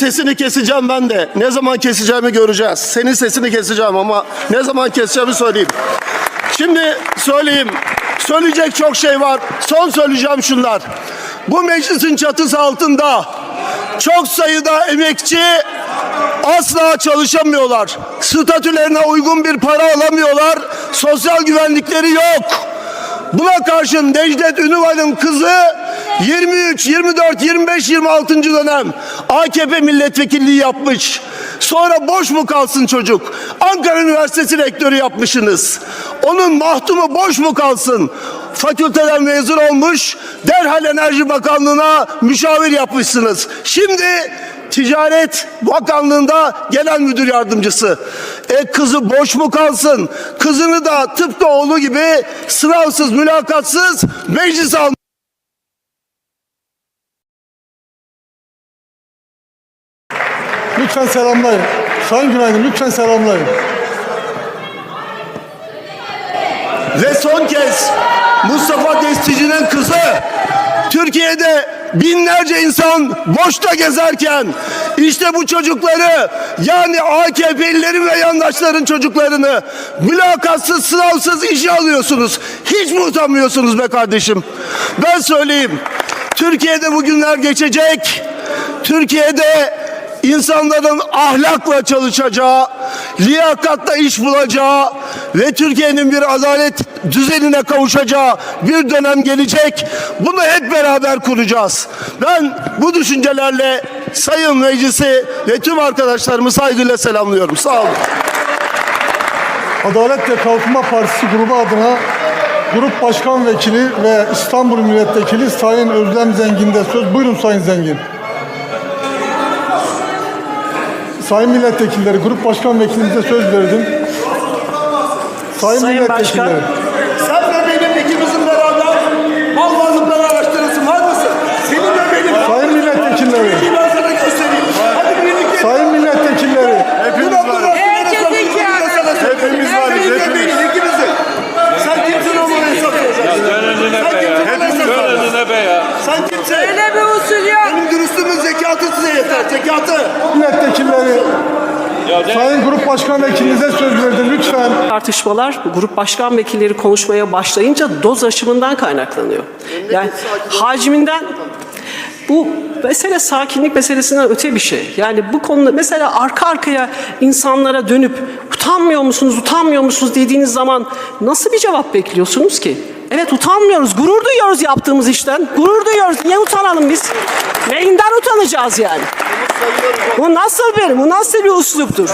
sesini keseceğim ben de. Ne zaman keseceğimi göreceğiz. Senin sesini keseceğim ama ne zaman keseceğimi söyleyeyim. Şimdi söyleyeyim. Söyleyecek çok şey var. Son söyleyeceğim şunlar. Bu meclisin çatısı altında çok sayıda emekçi asla çalışamıyorlar. Statülerine uygun bir para alamıyorlar. Sosyal güvenlikleri yok. Buna karşın Necdet Ünüval'ın kızı 23, 24, 25, 26. dönem AKP milletvekilliği yapmış. Sonra boş mu kalsın çocuk? Ankara Üniversitesi rektörü yapmışsınız. Onun mahtumu boş mu kalsın? Fakülteden mezun olmuş, derhal Enerji Bakanlığı'na müşavir yapmışsınız. Şimdi Ticaret Bakanlığı'nda genel müdür yardımcısı. E kızı boş mu kalsın? Kızını da tıpkı oğlu gibi sınavsız, mülakatsız meclis al. Lütfen selamlayın. Sayın Günaydın lütfen selamlayın. Ve son kez Mustafa Destici'nin kızı Türkiye'de binlerce insan boşta gezerken işte bu çocukları yani AKP'lilerin ve yandaşların çocuklarını mülakatsız sınavsız işe alıyorsunuz. Hiç mi utanmıyorsunuz be kardeşim? Ben söyleyeyim. Türkiye'de bugünler geçecek. Türkiye'de insanların ahlakla çalışacağı, liyakatla iş bulacağı ve Türkiye'nin bir adalet düzenine kavuşacağı bir dönem gelecek. Bunu hep beraber kuracağız. Ben bu düşüncelerle Sayın Meclisi ve tüm arkadaşlarımı saygıyla selamlıyorum. Sağ olun. Adalet ve Kalkınma Partisi grubu adına Grup Başkan Vekili ve İstanbul Milletvekili Sayın Özlem Zengin'de söz. Buyurun Sayın Zengin. Sayın Milletvekilleri, Grup Başkan Vekilimize söz verdim. Sayın, Sayın Başkan. Milletvekilleri. Sen ve benim ikimizin beraber mal varlıkları yeter. Zekatı. Milletvekilleri. Sayın Grup Başkan Vekilinize söz verdim lütfen. tartışmalar grup başkan vekilleri konuşmaya başlayınca doz aşımından kaynaklanıyor. Yani hacminden bu mesele sakinlik meselesinden öte bir şey. Yani bu konuda mesela arka arkaya insanlara dönüp utanmıyor musunuz, utanmıyor musunuz dediğiniz zaman nasıl bir cevap bekliyorsunuz ki? Evet utanmıyoruz, gurur duyuyoruz yaptığımız işten. Gurur duyuyoruz. Niye utanalım biz? Neyinden utanacağız yani? Bu nasıl bir, bu nasıl bir üsluptur?